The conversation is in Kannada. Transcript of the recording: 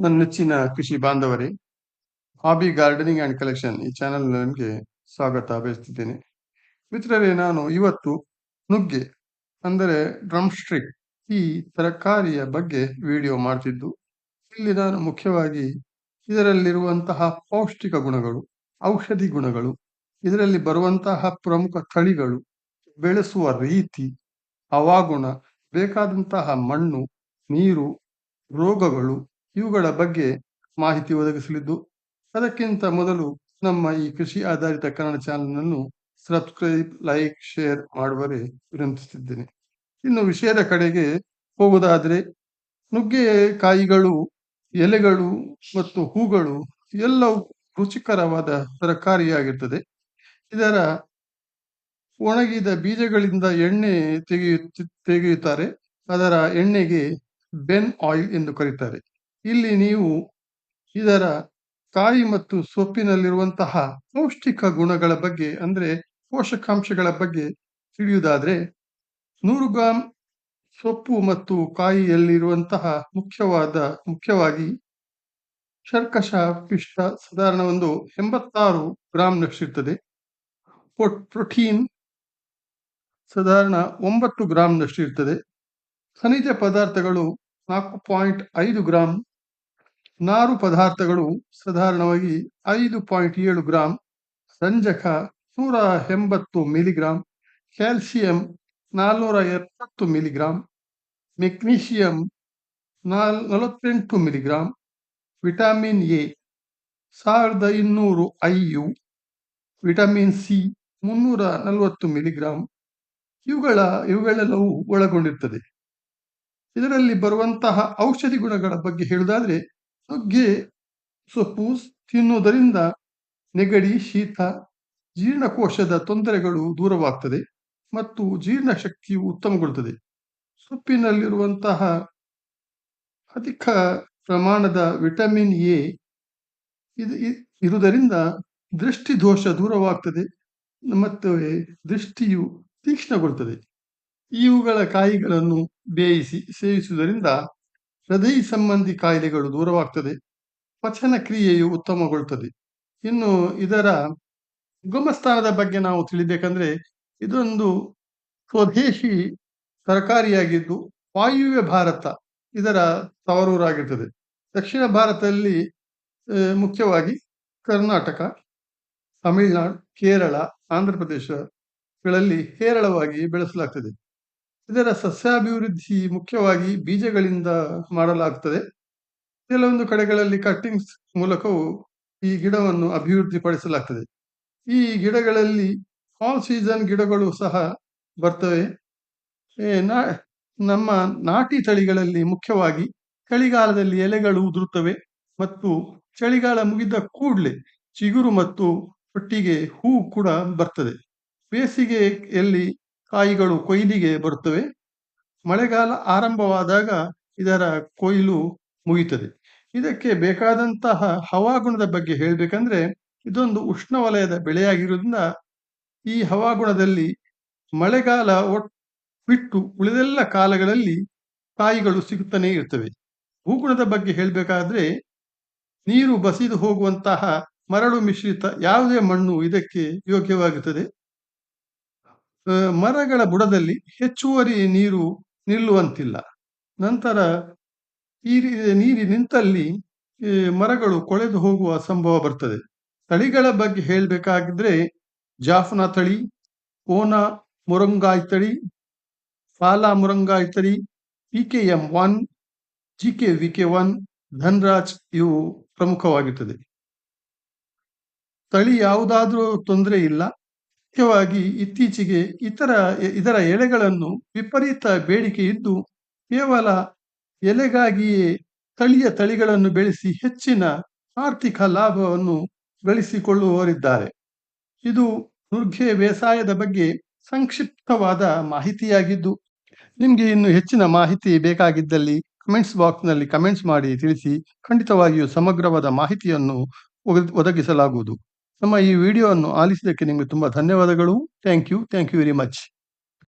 ನನ್ನ ನೆಚ್ಚಿನ ಕೃಷಿ ಬಾಂಧವರೇ ಹಾಬಿ ಗಾರ್ಡನಿಂಗ್ ಅಂಡ್ ಕಲೆಕ್ಷನ್ ಈ ಚಾನೆಲ್ ನಿಮಗೆ ಸ್ವಾಗತ ಬಯಸ್ತಿದ್ದೇನೆ ಮಿತ್ರರೇ, ನಾನು ಇವತ್ತು ನುಗ್ಗೆ, ಅಂದರೆ ಡ್ರಮ್ ಸ್ಟ್ರಿಕ್ ಈ ತರಕಾರಿಯ ಬಗ್ಗೆ ವಿಡಿಯೋ ಮಾಡ್ತಿದ್ದು. ಇಲ್ಲಿ ನಾನು ಮುಖ್ಯವಾಗಿ ಇದರಲ್ಲಿರುವಂತಹ ಪೌಷ್ಟಿಕ ಗುಣಗಳು, ಔಷಧಿ ಗುಣಗಳು, ಇದರಲ್ಲಿ ಬರುವಂತಹ ಪ್ರಮುಖ ತಳಿಗಳು, ಬೆಳೆಸುವ ರೀತಿ, ಹವಾಗುಣ, ಬೇಕಾದಂತಹ ಮಣ್ಣು, ನೀರು, ರೋಗಗಳು ಇವುಗಳ ಬಗ್ಗೆ ಮಾಹಿತಿ ಒದಗಿಸಲಿದ್ದು, ಅದಕ್ಕಿಂತ ಮೊದಲು ನಮ್ಮ ಈ ಕೃಷಿ ಆಧಾರಿತ ಕನ್ನಡ ಚಾನೆಲ್ ಅನ್ನು ಸಬ್ಸ್ಕ್ರೈಬ್, ಲೈಕ್, ಶೇರ್ ಮಾಡುವರೆ ವಿನಂತಿಸುತ್ತಿದ್ದೇನೆ. ಇನ್ನು ವಿಷಯದ ಕಡೆಗೆ ಹೋಗುವುದಾದರೆ, ನುಗ್ಗೆ, ಕಾಯಿಗಳು, ಎಲೆಗಳು ಮತ್ತು ಹೂಗಳು ಎಲ್ಲವೂ ರುಚಿಕರವಾದ ತರಕಾರಿಯಾಗಿರ್ತದೆ. ಇದರ ಒಣಗಿದ ಬೀಜಗಳಿಂದ ಎಣ್ಣೆ ತೆಗೆಯುತ್ತ, ತೆಗೆಯುತ್ತಾರೆ. ಅದರ ಎಣ್ಣೆಗೆ ಬೆನ್ ಆಯಿಲ್ ಎಂದು ಕರೀತಾರೆ. ಇಲ್ಲಿ ನೀವು ಇದರ ಕಾಯಿ ಮತ್ತು ಸೊಪ್ಪಿನಲ್ಲಿರುವಂತಹ ಪೌಷ್ಟಿಕ ಗುಣಗಳ ಬಗ್ಗೆ, ಅಂದರೆ ಪೋಷಕಾಂಶಗಳ ಬಗ್ಗೆ ತಿಳಿಯುವುದಾದರೆ, ನೂರು ಗ್ರಾಂ ಸೊಪ್ಪು ಮತ್ತು ಕಾಯಿಯಲ್ಲಿರುವಂತಹ ಮುಖ್ಯವಾದ, ಮುಖ್ಯವಾಗಿ ಶರ್ಕಶ ಪಿಷ್ಟ ಸಾಧಾರಣ ಒಂದು ಎಂಬತ್ತಾರು ಗ್ರಾಮ್ನಷ್ಟಿರ್ತದೆ ಪ್ರೋಟೀನ್ ಸಾಧಾರಣ ಒಂಬತ್ತು ಗ್ರಾಮ್ನಷ್ಟಿರ್ತದೆ ಖನಿಜ ಪದಾರ್ಥಗಳು ನಾಲ್ಕು ಪಾಯಿಂಟ್ ಐದು ಗ್ರಾಂ ನಾರು ಪದಾರ್ಥಗಳು ಸಾಧಾರಣವಾಗಿ ಐದು ಪಾಯಿಂಟ್ ಏಳು ಗ್ರಾಂ ರಂಜಕ ನೂರ ಎಂಬತ್ತು ಮಿಲಿಗ್ರಾಂ, ಕ್ಯಾಲ್ಸಿಯಂ ನಾಲ್ನೂರ ಎಪ್ಪತ್ತು ಮಿಲಿಗ್ರಾಂ, ಮೆಗ್ನೀಷಿಯಂ ನಾಲ್, ನಲವತ್ತೆಂಟು ಮಿಲಿಗ್ರಾಂ, ವಿಟಮಿನ್ ಎ, ಸಾವಿರದ ಇನ್ನೂರು ಐ ಯು ವಿಟಮಿನ್ ಸಿ ಮುನ್ನೂರ ನಲವತ್ತು ಮಿಲಿಗ್ರಾಂ, ಇವುಗಳ, ಇವುಗಳೆಲ್ಲವೂ ಒಳಗೊಂಡಿರ್ತದೆ. ಇದರಲ್ಲಿ ಬರುವಂತಹ ಔಷಧಿ ಗುಣಗಳ ಬಗ್ಗೆ ಹೇಳುವುದಾದ್ರೆ ನುಗ್ಗೆ ಸೊಪ್ಪು ತಿನ್ನುವುದರಿಂದ ನೆಗಡಿ, ಶೀತ, ಜೀರ್ಣಕೋಶದ ತೊಂದರೆಗಳು ದೂರವಾಗ್ತದೆ ಮತ್ತು ಜೀರ್ಣಶಕ್ತಿಯು ಉತ್ತಮಗೊಳ್ಳುತ್ತದೆ. ಸೊಪ್ಪಿನಲ್ಲಿರುವಂತಹ ಅಧಿಕ ಪ್ರಮಾಣದ ವಿಟಮಿನ್ ಎ ಇದು ಇರುವುದರಿಂದ ದೃಷ್ಟಿ ದೋಷ ದೂರವಾಗ್ತದೆ ಮತ್ತು ದೃಷ್ಟಿಯು ತೀಕ್ಷ್ಣಗೊಳ್ತದೆ ಇವುಗಳ ಕಾಯಿಗಳನ್ನು ಬೇಯಿಸಿ ಸೇವಿಸುವುದರಿಂದ ಹೃದಯ ಸಂಬಂಧಿ ಕಾಯಿಲೆಗಳು ದೂರವಾಗ್ತದೆ. ಪಚನ ಕ್ರಿಯೆಯು ಉತ್ತಮಗೊಳ್ಳುತ್ತದೆ ಇನ್ನು ಇದರ ಗುಮಸ್ಥಾನದ ಬಗ್ಗೆ ನಾವು ತಿಳಿಬೇಕಂದ್ರೆ, ಇದೊಂದು ಸ್ವದೇಶಿ ತರಕಾರಿಯಾಗಿದ್ದು ವಾಯುವ್ಯ ಭಾರತ, ಇದರ ತವರೂರಾಗಿರ್ತದೆ. ದಕ್ಷಿಣ ಭಾರತದಲ್ಲಿ ಮುಖ್ಯವಾಗಿ ಕರ್ನಾಟಕ, ತಮಿಳುನಾಡು, ಕೇರಳ, ಆಂಧ್ರ ಪ್ರದೇಶಗಳಲ್ಲಿ ಹೇರಳವಾಗಿ ಬೆಳೆಸಲಾಗ್ತದೆ. ಇದರ ಸಸ್ಯಾಭಿವೃದ್ಧಿ ಮುಖ್ಯವಾಗಿ ಬೀಜಗಳಿಂದ ಮಾಡಲಾಗುತ್ತದೆ ಕೆಲವೊಂದು ಕಡೆಗಳಲ್ಲಿ ಕಟ್ಟಿಂಗ್ಸ್ ಮೂಲಕವೂ ಈ ಗಿಡವನ್ನು ಅಭಿವೃದ್ಧಿಪಡಿಸಲಾಗ್ತದೆ. ಈ ಗಿಡಗಳಲ್ಲಿ ಆಲ್ ಸೀಸನ್ ಗಿಡಗಳು ಸಹ ಬರ್ತವೆ. ನಮ್ಮ ನಾಟಿ ತಳಿಗಳಲ್ಲಿ ಮುಖ್ಯವಾಗಿ ಚಳಿಗಾಲದಲ್ಲಿ ಎಲೆಗಳು ಉದುರುತ್ತವೆ ಮತ್ತು ಚಳಿಗಾಲ ಮುಗಿದ ಕೂಡಲೇ ಚಿಗುರು ಮತ್ತು ಒಟ್ಟಿಗೆ ಹೂ ಕೂಡ ಬರ್ತದೆ. ಬೇಸಿಗೆಯಲ್ಲಿ ಕಾಯಿಗಳು ಕೊಯ್ಲಿಗೆ ಬರುತ್ತವೆ. ಮಳೆಗಾಲ ಆರಂಭವಾದಾಗ ಇದರ ಕೊಯ್ಲು ಮುಗಿತದೆ ಇದಕ್ಕೆ ಬೇಕಾದಂತಹ ಹವಾಗುಣದ ಬಗ್ಗೆ ಹೇಳಬೇಕಂದ್ರೆ, ಇದೊಂದು ಉಷ್ಣವಲಯದ ಬೆಳೆಯಾಗಿರೋದ್ರಿಂದ ಈ ಹವಾಗುಣದಲ್ಲಿ ಮಳೆಗಾಲ ಬಿಟ್ಟು ಉಳಿದೆಲ್ಲ ಕಾಲಗಳಲ್ಲಿ ಕಾಯಿಗಳು ಸಿಗುತ್ತಾನೆ ಇರ್ತವೆ. ಭೂಗುಣದ ಬಗ್ಗೆ ಹೇಳಬೇಕಾದ್ರೆ, ನೀರು ಬಸಿದು ಹೋಗುವಂತಹ ಮರಳು ಮಿಶ್ರಿತ ಯಾವುದೇ ಮಣ್ಣು ಇದಕ್ಕೆ ಯೋಗ್ಯವಾಗುತ್ತದೆ. ಮರಗಳ ಬುಡದಲ್ಲಿ ಹೆಚ್ಚುವರಿ ನೀರು ನಿಲ್ಲುವಂತಿಲ್ಲ. ನಂತರ ಈ ನೀರು ನಿಂತಲ್ಲಿ ಮರಗಳು ಕೊಳೆದು ಹೋಗುವ ಸಂಭವ ಬರ್ತದೆ. ತಳಿಗಳ ಬಗ್ಗೆ ಹೇಳಬೇಕಾಗಿದ್ರೆ ಜಾಫ್ನಾ ತಳಿ ಓನಾ ಮುರಂಗಾಯ್ ತಳಿ, ಫಾಲಾ ಮುರಂಗಾಯ್ ತಳಿ P K M one G K V K one, Dhanraj ಇವು ಪ್ರಮುಖವಾಗಿರ್ತದೆ. ತಳಿ ಯಾವುದಾದ್ರೂ ತೊಂದರೆ ಇಲ್ಲ. ಮುಖ್ಯವಾಗಿ ಇತ್ತೀಚೆಗೆ ಇತರ ಇದರ ಎಲೆಗಳನ್ನು ವಿಪರೀತ ಬೇಡಿಕೆ ಇದ್ದು, ಕೇವಲ ಎಲೆಗಾಗಿಯೇ ತಳಿಯ ತಳಿಗಳನ್ನು ಬೆಳೆಸಿ ಹೆಚ್ಚಿನ ಆರ್ಥಿಕ ಲಾಭವನ್ನು ಗಳಿಸಿಕೊಳ್ಳುವವರಿದ್ದಾರೆ. ಇದು ನುರ್ಘೆ ಬೇಸಾಯದ ಬಗ್ಗೆ ಸಂಕ್ಷಿಪ್ತವಾದ ಮಾಹಿತಿಯಾಗಿದ್ದು, ನಿಮಗೆ ಇನ್ನು ಹೆಚ್ಚಿನ ಮಾಹಿತಿ ಬೇಕಾಗಿದ್ದಲ್ಲಿ ಕಮೆಂಟ್ಸ್ ಬಾಕ್ಸ್ನಲ್ಲಿ ಕಮೆಂಟ್ಸ್ ಮಾಡಿ ತಿಳಿಸಿ, ಖಂಡಿತವಾಗಿಯೂ ಸಮಗ್ರವಾದ ಮಾಹಿತಿಯನ್ನು ಒದಗಿಸಲಾಗುವುದು. ನಮ್ಮ ಈ ವಿಡಿಯೋವನ್ನು ಆಲಿಸಿದ್ದಕ್ಕೆ ನಿಮಗೆ ತುಂಬಾ ಧನ್ಯವಾದಗಳು. Thank you thank you very much